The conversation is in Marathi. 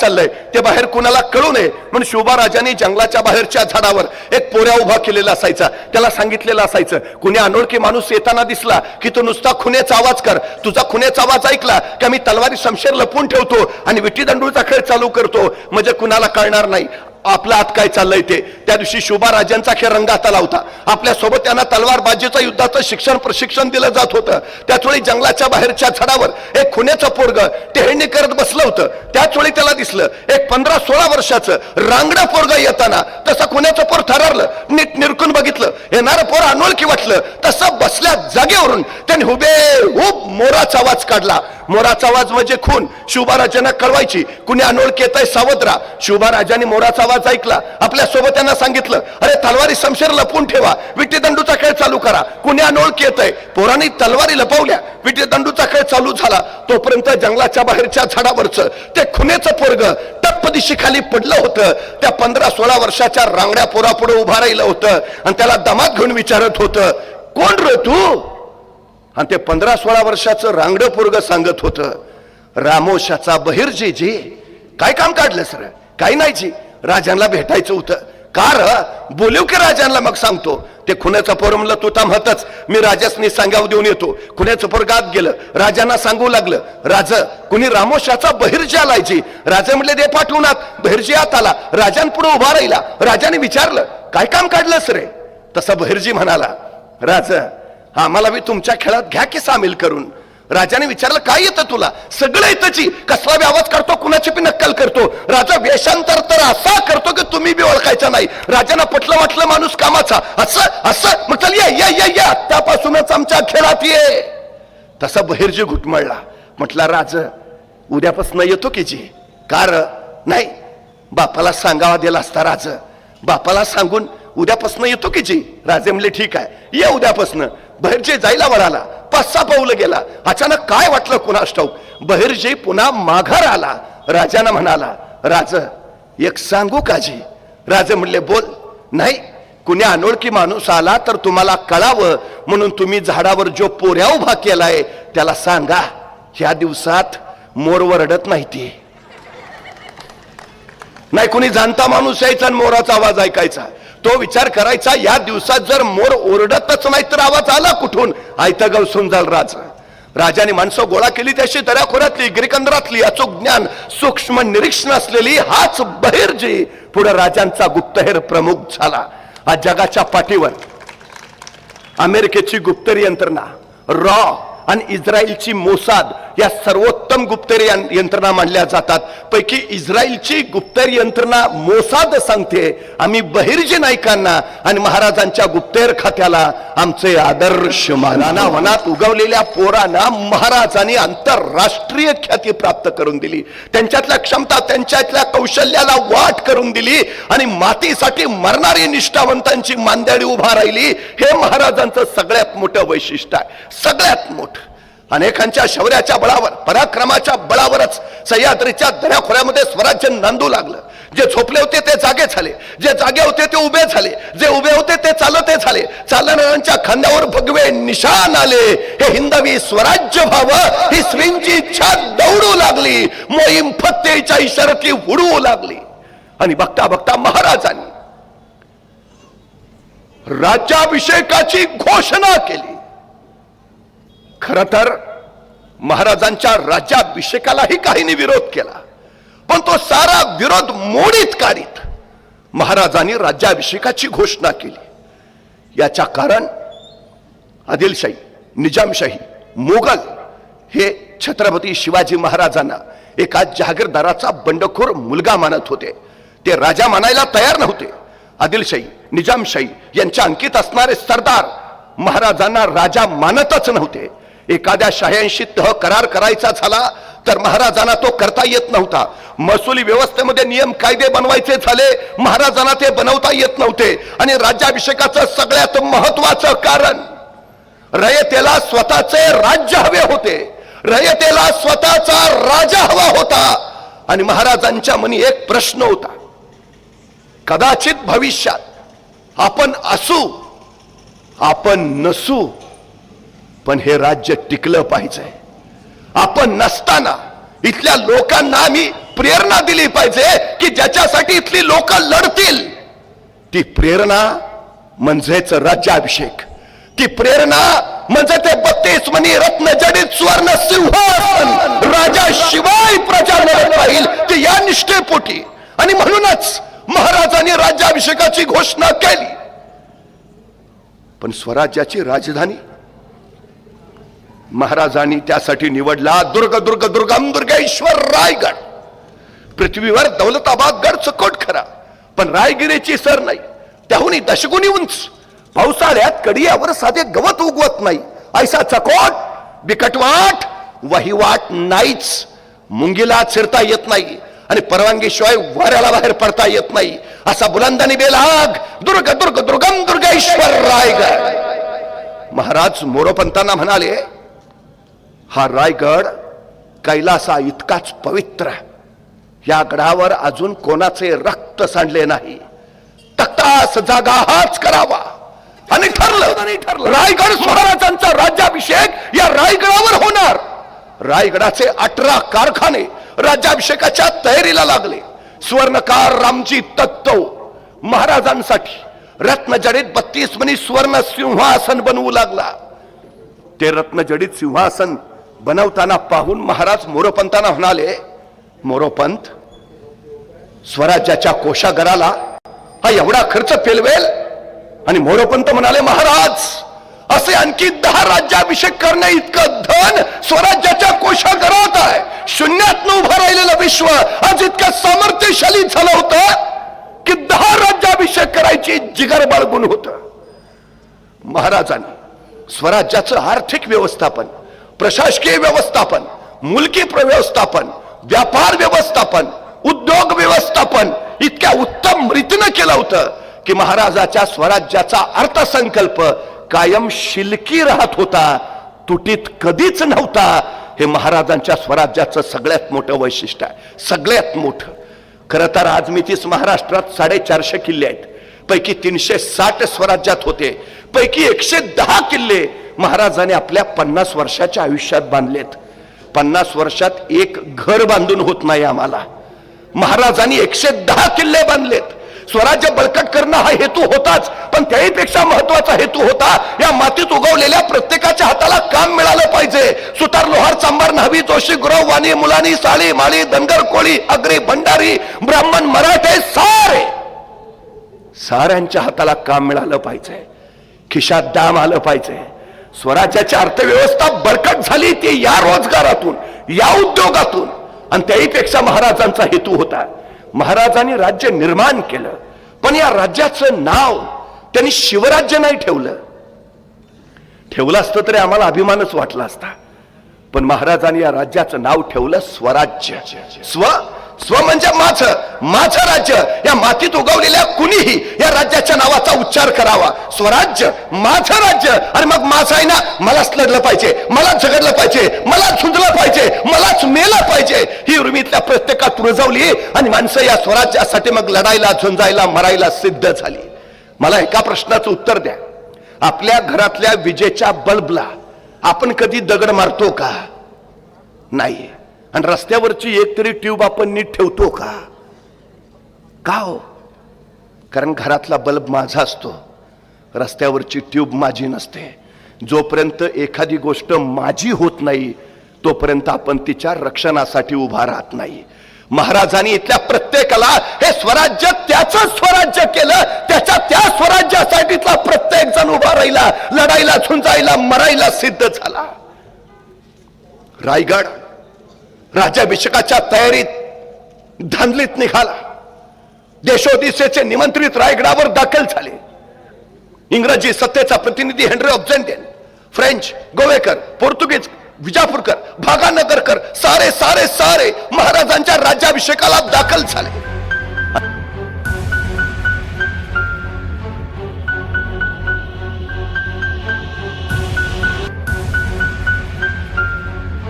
चाललंय. ते बाहेर कुणाला कळू नये. म्हणून शोभाराजाने जंगलाच्या बाहेरच्या झाडावर एक पोऱ्या उभा केलेला असायचा. त्याला सांगितलेलं असायचं कुणी अनोळखी माणूस येताना दिसला की तो नुसता खुनेचा आवाज कर. तुझा खुनेचा आवाज ऐकला की मी तलवारी शमशेर लपून ठेवतो आणि विट्टी दंडूचा खेळ चालू करतो. म्हणजे कुणाला कळणार नाही. आपला आत काय चाललंय ते? त्या दिवशी शोभा राजांचा खेळ रंगात आला होता आपल्यासोबत त्यांना तलवारबाजीचं युद्धाचं शिक्षण प्रशिक्षण दिलं जात होतं. त्याच वेळी जंगलाच्या बाहेरच्या झाडावर एक खुण्याचं पोरग टेहळणी करत बसलं होतं. त्याच वेळी त्याला दिसलं एक पंधरा सोळा वर्षाचं रांगडं पोरग येताना तसं खुण्याचं पोर ठरवलं नीट निरकून बघितलं. येणारं पोर अनोळखी वाटलं. तसं बसल्या जागेवरून त्याने हुबे हुब मोराचा आवाज काढला. मोराचा आवाज म्हणजे खून. शुभाराजांना कळवायची. कुणी अनोळखी येत आहे सावत्रा मोराचा आवाज ऐकला. आपल्यासोबत त्यांना सांगितलं अरे तलवारी शमशेर लपवून ठेवा विटी दंडूचा खेळ चालू करा कुण्या अनोळखी येत आहे पोरांनी तलवारी लपवल्या विटी दंडूचा खेळ चालू झाला. तोपर्यंत जंगलाच्या बाहेरच्या झाडावरचं ते खुनेचं पोरग टप्प दिशी खाली पडलं होतं. त्या पंधरा सोळा वर्षाच्या रांगड्या पोरापुढे उभा राहिलं होतं आणि त्याला दमात घेऊन विचारत होतं कोण र तू? आणि ते पंधरा सोळा वर्षाचं रांगडं पोरग सांगत होतं रामोशाचा बहिर्जी जी काय काम काढलं सर काही नाही जी राजांना भेटायचं होतं. कार बोलव की राजांना मग सांगतो. ते खुण्याचा पोर म्हणलं तू थांबतच मी राजासनी सांगाव देऊन येतो. खुण्याचं पोर गात गेलं. राजांना सांगू लागलं राज कुणी रामोशाचा बहिर्जी आलायची? राजा म्हणले दे पाठवूनात बहिर्जी आत आला. राजांपुढे उभा राहिला. राजाने विचारलं काय काम काढलंस रे? तसा बहिर्जी म्हणाला राज आम्हाला मी तुमच्या खेळात घ्या की सामील करून. राजाने विचारलं काय येतं तुला? सगळं येतची कसला बी आवाज करतो कुणाची बी नक्कल करतो? राजा वेषांतर तर असा करतो की तुम्ही बी ओळखायचा नाही. राजांना पटलं वाटलं माणूस कामाचा. असं असं? मग चल या या या आत्तापासूनच आमच्या खेळात ये. तसा बहिर्जी घुटमळला. म्हटला राज उद्यापासून येतो की जी? कार नाही. बापाला सांगावा दिला असता राज. बापाला सांगून उद्यापासून येतो की जी? राजे म्हणले ठीक आहे. ये उद्यापासून. बहिर्जी जायला वळाला. पाच सहा पाऊल गेला. अचानक काय वाटलं कुणास ठाऊक बहिर्जी पुन्हा माघार आला. राजानं म्हणाला राज एक सांगू काजी राजे म्हणले बोल. नाही कुणी अनोळखी माणूस आला तर तुम्हाला कळावं. म्हणून तुम्ही झाडावर जो पोऱ्या उभा केलाय त्याला सांगा. ह्या दिवसात मोर वरडत नाही ती नाही कुणी जाणता माणूस यायचा आणि मोराचा आवाज ऐकायचा. तो विचार करायचा या दिवसात जर मोर ओरडतच नाही तर आवाज आला कुठून? आयता गवसून जाल राज. राजाने माणसं गोळा केली त्याशी दऱ्याखोऱ्यातली गिरिकंदरातली अचूक ज्ञान सूक्ष्म निरीक्षण असलेली हाच बहिर्जी. पुढे राजांचा गुप्तहेर प्रमुख झाला. आज जगाच्या पाठीवर अमेरिकेची गुप्तरी यंत्रणा रॉ आणि इस्रायलची मोसाद या सर्वोत्तम गुप्तरी यंत्रणा मानल्या जातात. पैकी इस्रायलची गुप्तरी यंत्रणा मोसाद सांगते आम्ही बहिर्जी नायकांना आणि महाराजांच्या गुप्तेर खात्याला आमचे आदर्श मानाना वनात उगवलेल्या पोरांना महाराजांनी आंतरराष्ट्रीय ख्याती प्राप्त करून दिली. त्यांच्यातल्या क्षमता त्यांच्यातल्या कौशल्याला वाट करून दिली आणि मातीसाठी मरणारी निष्ठावंतांची मांदेडी उभा राहिली. हे महाराजांचं सगळ्यात मोठं वैशिष्ट्य आहे. सगळ्यात मोठं. अनेकांच्या शौर्याच्या बळावर पराक्रमाच्या बळावरच सह्याद्रीच्या दऱ्याखोऱ्यामध्ये स्वराज्य नांदू लागलं. जे झोपले होते ते जागे झाले. जे जागे होते ते उभे झाले. जे उभे होते ते चालते झाले. चालणाऱ्यांच्या खांद्यावर भगवे निशान आले. हे हिंदवी स्वराज्य व्हावं ही स्त्रींची इच्छा दौडू लागली. मोहीम फत्तेच्या इशारती उडवू लागली. आणि बघता बघता महाराजांनी राज्याभिषेकाची घोषणा केली. खर तर महाराजांच्या राज्याभिषेकालाही काहींनी विरोध केला. पण तो सारा विरोध मोडीत काढीत महाराजांनी राज्याभिषेकाची घोषणा केली. याच्या कारण आदिलशाही निजामशाही मोगल हे छत्रपती शिवाजी महाराजांना एका जहागीरदाराचा बंडखोर मुलगा मानत होते. ते राजा मानायला तयार नव्हते. आदिलशाही निजामशाही यांच्या अंकित असणारे सरदार महाराजांना राजा मानतच नव्हते. एखाद्या शाह्यांशी तह करार करायचा झाला तर महाराजांना तो करता येत नव्हता. महसुली व्यवस्थेमध्ये नियम कायदे बनवायचे झाले महाराजांना ते बनवता येत नव्हते. आणि राज्याभिषेकाचं सगळ्यात महत्वाचं कारण रयतेला स्वतःचे राज्य हवे होते. रयतेला स्वतःचा राजा हवा होता. आणि महाराजांच्या मनी एक प्रश्न होता. कदाचित भविष्यात आपण असू आपण नसू पण हे राज्य टिकलं पाहिजे. आपण नसताना इथल्या लोकांना आम्ही प्रेरणा दिली पाहिजे की ज्याच्यासाठी इथली लोक लढतील. ती प्रेरणा म्हणजेच राज्याभिषेक. ती प्रेरणा म्हणजे ते बत्तीस मनी रत्न जडित सुवर्ण सिंहासन. राजाशिवाय प्रजा लढत राहील ते या निष्ठेपोटी. आणि म्हणूनच महाराजांनी राज्याभिषेकाची घोषणा केली. पण स्वराज्याची राजधानी महाराजांनी त्यासाठी निवडला दुर्ग दुर्ग दुर्गम दुर्गेश्वर रायगड. पृथ्वीवर दौलताबाद गड चकोट खरा. पण रायगिरीची सर नाही. त्याहूनही दशगुणी उंच. पावसाळ्यात कडियावर साधे गवत उगवत नाही. ऐसा चकोट बिकटवाट वहिवाट नाहीच. मुंगीला चिरता येत नाही. आणि परवानगीशिवाय वाऱ्याला बाहेर पडता येत नाही. असा बुलंदानी बेलाग दुर्ग दुर्ग दुर्गम दुर्गेश्वर रायगड. महाराज मोरोपंतांना म्हणाले हा रायगड कैलासा इतकाच पवित्र. या गडावर अजून कोणाचे रक्त सांडले नाही. तक्तास जागा हाच करावा. आणि ठरलं रायगड महाराजांचा राज्याभिषेक या रायगडावर होणार. रायगडाचे अठरा कारखाने राज्याभिषेकाच्या तयारीला लागले. स्वर्णकार रामजी तत्व महाराजांसाठी रत्नजडित बत्तीस मनी स्वर्ण सिंहासन बनवू लागला. ते रत्नजडित सिंहासन बनवताना पाहून महाराज मोरोपंतांना म्हणाले मोरोपंत स्वराज्याच्या कोशागराला हा एवढा खर्च पेलवेल? आणि मोरोपंत म्हणाले महाराज असे आणखी दहा राज्याभिषेक करणे इतकं धन स्वराज्याच्या कोशागरात आहे. शून्यात उभं राहिलेलं विश्व आज इतकं सामर्थ्यशाली झालं होतं की दहा राज्याभिषेक करायची जिगर बाळगून होतं. महाराजांनी स्वराज्याचं आर्थिक व्यवस्थापन प्रशासकीय व्यवस्थापन मुलकी व्यवस्थापन व्यापार व्यवस्थापन उद्योग व्यवस्थापन इतक्या उत्तम रीतीनं केलं होतं की महाराजाच्या स्वराज्याचा अर्थसंकल्प कायम शिलकी राहत होता तुटीत कधीच नव्हता. हे महाराजांच्या स्वराज्याचं सगळ्यात मोठं वैशिष्ट्य आहे सगळ्यात मोठं. खरं तर आज मी तीच महाराष्ट्रात साडेचारशे किल्ले आहेत. पैकी तीनशे साठ स्वराज्यात होते. पैकी एकशे दहा किल्ले महाराजांनी आपल्या पन्नास वर्षाच्या आयुष्यात बांधलेत. पन्नास वर्षात एक घर बांधून होत नाही आम्हाला. महाराजांनी एकशे दहा किल्ले बांधलेत. स्वराज्य बळकट करणं हा हेतू होताच पण त्याहीपेक्षा महत्त्वाचा हेतू होता या मातीत उगवलेल्या प्रत्येकाच्या हाताला काम मिळालं पाहिजे. सुतार लोहार चांबार न्हावी जोशी गुरव वाणी मुलानी साळी माळी धनगर कोळी अग्री भंडारी ब्राह्मण मराठे सारे! साऱ्यांच्या हाताला काम मिळालं पाहिजे. खिशात दाम आलं पाहिजे. स्वराज्याची अर्थव्यवस्था बळकट झाली ती या रोजगारातून या उद्योगातून. आणि त्याहीपेक्षा महाराजांचा हेतू होता. महाराजांनी राज्य निर्माण केलं. पण या राज्याचं नाव त्यांनी शिवराज्य नाही ठेवलं. ठेवलं असतं तरी आम्हाला अभिमानच वाटला असता. पण महाराजांनी या राज्याचं नाव ठेवलं स्वराज्य. स्व स्व म्हणजे माझं माझं राज्य. या मातीत उगवलेल्या कुणीही या राज्याच्या नावाचा उच्चार करावा. स्वराज्य माझं राज्य. आणि मग माझं आहे ना मलाच लढलं पाहिजे मलाच झगडलं पाहिजे मलाच झुंजलं पाहिजे मलाच मेलं पाहिजे. ही उर्मीतल्या प्रत्येकात रुजवली आणि माणसं या स्वराज्यासाठी मग लढायला झुंजायला मरायला सिद्ध झाली. मला एका प्रश्नाचं उत्तर द्या. आपल्या घरातल्या विजेच्या बल्बला आपण कधी दगड मारतो का? नाही आणि रस्त्यावरची एक तरी ट्यूब आपण नीट ठेवतो का? का हो? कारण घरातला बल्ब माझा असतो. रस्त्यावरची ट्यूब माझी नसते. जोपर्यंत एखादी गोष्ट माझी होत नाही तोपर्यंत आपण तिच्या रक्षणासाठी उभा राहत नाही. महाराजांनी इथल्या प्रत्येकाला हे स्वराज्य त्याच स्वराज्य केलं. त्याच्या त्या स्वराज्यासाठीतला प्रत्येक जण उभा राहिला. लढाईला झुंजायला मरायला सिद्ध झाला. रायगड राज्याभिषेकाच्या तयारीत धांदलीत निघाला. देशोदिशेचे निमंत्रित रायगडावर दाखल झाले. इंग्रजी सत्तेचा प्रतिनिधी हेनरी ऑब्झेंटेन फ्रेंच गोवेकर पोर्तुगीज विजापूरकर भागानगरकर सारे सारे सारे महाराजांच्या राज्याभिषेकाला दाखल झाले.